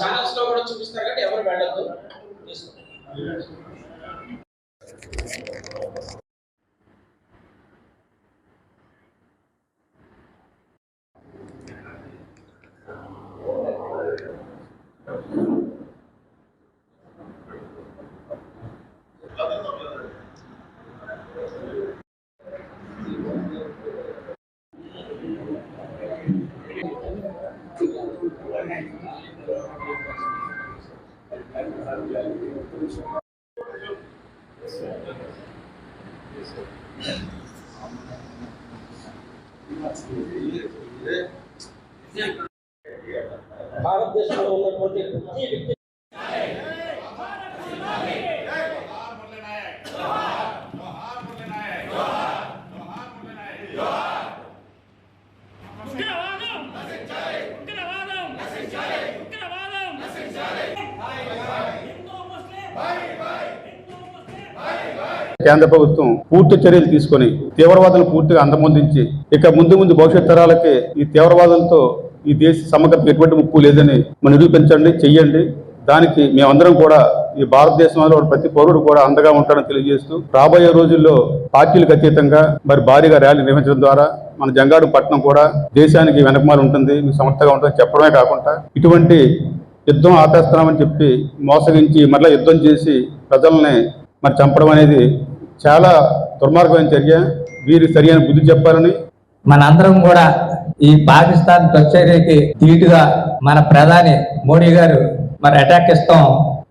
ఛానల్స్లో కూడా చూపిస్తారు కాబట్టి ఎవరు వెళ్ళొద్దు. తీసుకుంటారు భారతదేశంలో ఉన్నటువంటి ప్రతి వ్యక్తి ఉగ్రవాదం ఉగ్రవాదం ఉగ్రవాదం హిందూ ముస్లిం హిందూ ముస్లిం కేంద్ర ప్రభుత్వం పూర్తి చర్యలు తీసుకొని తీవ్రవాదులు పూర్తిగా అందమొందించి ఇక ముందు ముందు భవిష్యత్ తరాలకి ఈ తీవ్రవాదులతో ఈ దేశ సమగ్రతకు ఎటువంటి ముప్పు లేదని మనం నిరూపించండి చెయ్యండి. దానికి మేమందరం కూడా ఈ భారతదేశంలో ప్రతి పౌరుడు కూడా అండగా ఉంటాడని తెలియజేస్తూ రాబోయే రోజుల్లో పార్టీలకు అతీతంగా మరి భారీగా ర్యాలీ నిర్వహించడం ద్వారా మన జంగాడు పట్టణం కూడా దేశానికి వెనకమాలు ఉంటుంది మీ సమర్థగా ఉంటుంది చెప్పడమే కాకుండా ఇటువంటి యుద్ధం ఆపేస్తున్నామని చెప్పి మోసగించి మరలా యుద్ధం చేసి ప్రజల్ని మరి చంపడం అనేది చాలా దుర్మార్గమైన చర్య. వీరికి సరియైన బుద్ధి చెప్పాలని మనందరం కూడా ఈ పాకిస్తాన్ దుశ్చర్యకి తీటుగా మన ప్రధాని మోడీ గారు మరి అటాక్ ఇస్తాం.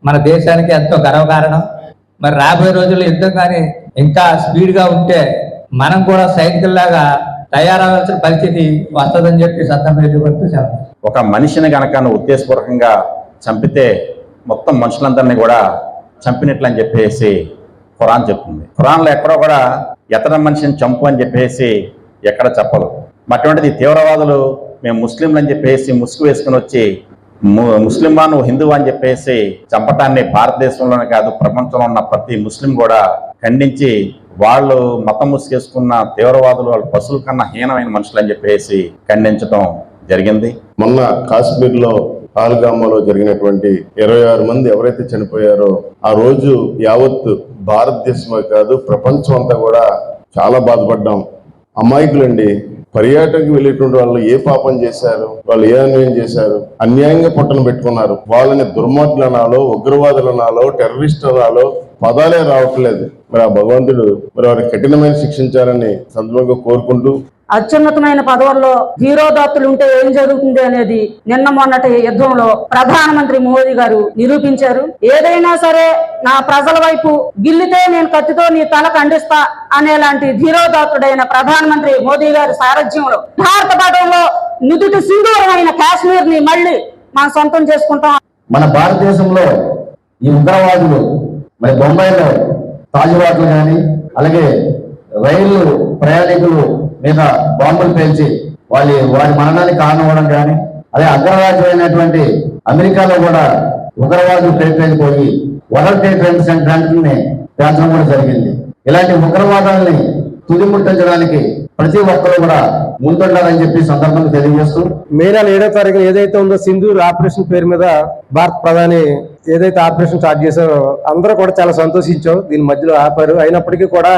మన దేశానికి ఎంతో గర్వకారణం మరి రాబోయే రోజుల్లో యుద్ధం కానీ ఇంకా స్పీడ్గా ఉంటే మనం కూడా సైనికుల్లాగా తయారవలసిన పరిస్థితి వస్తుందని చెప్పి సందర్భం ఎదుర్కొంటూ ఒక మనిషిని గనక ఉద్దేశపూర్వకంగా చంపితే మొత్తం మనుషులందరినీ కూడా చంపినట్లు అని చెప్పేసి ఖురాన్ చెప్తుంది. ఖురాన్లో ఎక్కడో కూడా ఎతన మనిషిని చంపు అని చెప్పేసి ఎక్కడ చెప్పదు అటువంటిది తీవ్రవాదులు మేము ముస్లింలు అని చెప్పేసి ముసుగు వేసుకుని వచ్చి ము- ముస్లిమా హిందువు అని చెప్పేసి చంపటాన్ని భారతదేశంలోనే కాదు ప్రపంచంలో ఉన్న ప్రతి ముస్లిం కూడా ఖండించి వాళ్ళు మతం ముసుగేసుకున్న తీవ్రవాదులు వాళ్ళు పశువుల కన్నా హీనమైన మనుషులు అని చెప్పేసి ఖండించడం జరిగింది. మొన్న కాశ్మీర్లో పాల్గామాలో జరిగినటువంటి ఇరవై ఆరు మంది ఎవరైతే చనిపోయారో ఆ రోజు యావత్ భారతదేశమే కాదు ప్రపంచం అంతా కూడా చాలా బాధపడ్డాం. అమాయకులండి పర్యాటకు వెళ్ళేటువంటి వాళ్ళు ఏ పాపం చేశారు? వాళ్ళు ఏ అన్యాయం చేశారు? అన్యాయంగా పొట్టను పెట్టుకున్నారు. వాళ్ళని దుర్మార్గులనాలో అనాలో ఉగ్రవాదులు టెర్రరిస్ట్ అనాలో పదాలే రావట్లేదు. మరి ఆ భగవంతుడు మరి వారిని కఠినమైన శిక్షించాలని సందర్భంగా కోరుకుంటూ అత్యున్నతమైన పదవుల్లో ధీరోదాత్తులు ఉంటే ఏం జరుగుతుంది అనేది నిన్న మొన్నటి యుద్ధంలో ప్రధానమంత్రి మోదీ గారు నిరూపించారు. ఏదైనా సరే నా ప్రజల వైపు గిల్లితే నేను కత్తితో నీ తల ఖండిస్తా అనేలాంటి ధీరోదాత్తుడైన ప్రధానమంత్రి మోదీ గారి సారథ్యంలో భారత పటంలో నిదుటి సింధూరమైన కాశ్మీర్ని మళ్ళీ మనం సొంతం చేసుకుంటాం. మన భారతదేశంలో ఈ ఉగ్రవాదులు మరి బొంబాయిలో తాజువాట్లు కానీ అలాగే రైలు ప్రయాణికులు మీద బాంబులు పేల్చి వాళ్ళ వారి మరణానికి కారణం అవ్వడం కానీ అదే అగ్రరాజ్యం అయినటువంటి అమెరికాలో కూడా ఉగ్రవాదులు పేరుపోయి వరల్డ్ ట్రేడ్ ట్రెండ్ సెంటర్ని పేల్చడం కూడా జరిగింది. ఇలాంటి ఉగ్రవాదాలని తుదిముట్టించడానికి ప్రతి ఒక్కరు కూడా ముందుండాలని చెప్పి సందర్భంగా తెలియజేస్తూ మే నెల ఏడో తారీఖు ఏదైతే ఉందో సింధూర్ ఆపరేషన్ పేరు మీద భారత ప్రధాని ఏదైతే ఆపరేషన్ స్టార్ట్ చేశారో అందరూ కూడా చాలా సంతోషించాం దీని మధ్యలో ఆపారు. అయినప్పటికీ కూడా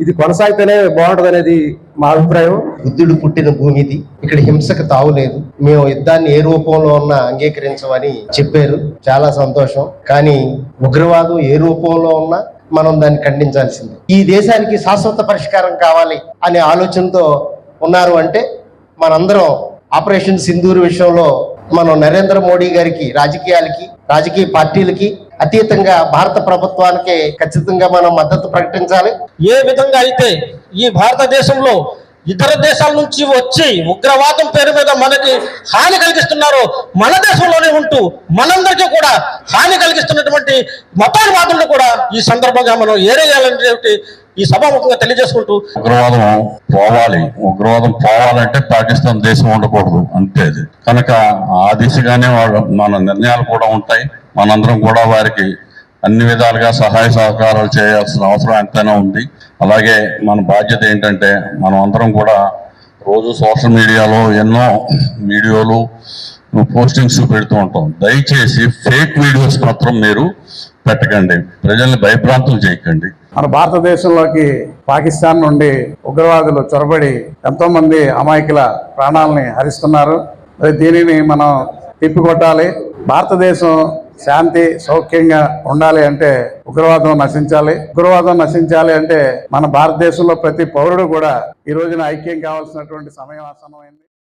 ఇది కొనసాగితేనే బాగుంటది అనేది మా అభిప్రాయం. బుద్ధుడు పుట్టిన భూమి ఇది ఇక్కడ హింసకు తావులేదు మేము యుద్ధాన్ని ఏ రూపంలో ఉన్నా అంగీకరించమని చెప్పారు. చాలా సంతోషం. కానీ ఉగ్రవాదం ఏ రూపంలో ఉన్నా మనం దాన్ని ఖండించాల్సింది. ఈ దేశానికి శాశ్వత పరిష్కారం కావాలి అనే ఆలోచనతో ఉన్నారు అంటే మనందరం ఆపరేషన్ సింధూర్ విషయంలో మనం నరేంద్ర మోడీ గారికి రాజకీయాలకి రాజకీయ పార్టీలకి అతీతంగా భారత ప్రభుత్వానికి ఖచ్చితంగా మనం మద్దతు ప్రకటించాలి. ఏ విధంగా అయితే ఈ భారతదేశంలో ఇతర దేశాల నుంచి వచ్చి ఉగ్రవాదం పేరు మీద మనకి హాని కలిగిస్తున్నారో మన దేశంలోనే ఉంటూ మనందరికీ కూడా హాని కలిగిస్తున్నటువంటి మతోన్మాదులను కూడా ఈ సందర్భంగా మనం ఏరేయాలని చెప్పి ఈ సభాముఖంగా తెలియజేసుకుంటూ ఉగ్రవాదం పోవాలి. ఉగ్రవాదం పోవాలంటే పాకిస్తాన్ దేశం ఉండకూడదు. అంతే కనుక ఆ దిశగానే వాళ్ళు మన నిర్ణయాలు కూడా ఉంటాయి. మనందరం కూడా వారికి అన్ని విధాలుగా సహాయ సహకారాలు చేయాల్సిన అవసరం ఎంతైనా ఉంది. అలాగే మన బాధ్యత ఏంటంటే మనం అందరం కూడా రోజు సోషల్ మీడియాలో ఎన్నో వీడియోలు పోస్టింగ్స్ పెడుతూ ఉంటాం. దయచేసి ఫేక్ వీడియోస్ మాత్రం మీరు పెట్టకండి. ప్రజల్ని భయభ్రాంతులు చేయకండి. మన భారతదేశంలోకి పాకిస్తాన్ నుండి ఉగ్రవాదులు చొరబడి ఎంతో మంది అమాయకుల ప్రాణాలని హరిస్తున్నారు. దీనిని మనం తిప్పికొట్టాలి. భారతదేశం శాంతి సౌఖ్యంగా ఉండాలి అంటే ఉగ్రవాదం నశించాలి. ఉగ్రవాదం నశించాలి అంటే మన భారతదేశంలో ప్రతి పౌరుడు కూడా ఈ రోజున ఐక్యం కావాల్సినటువంటి సమయం ఆసన్నమైంది.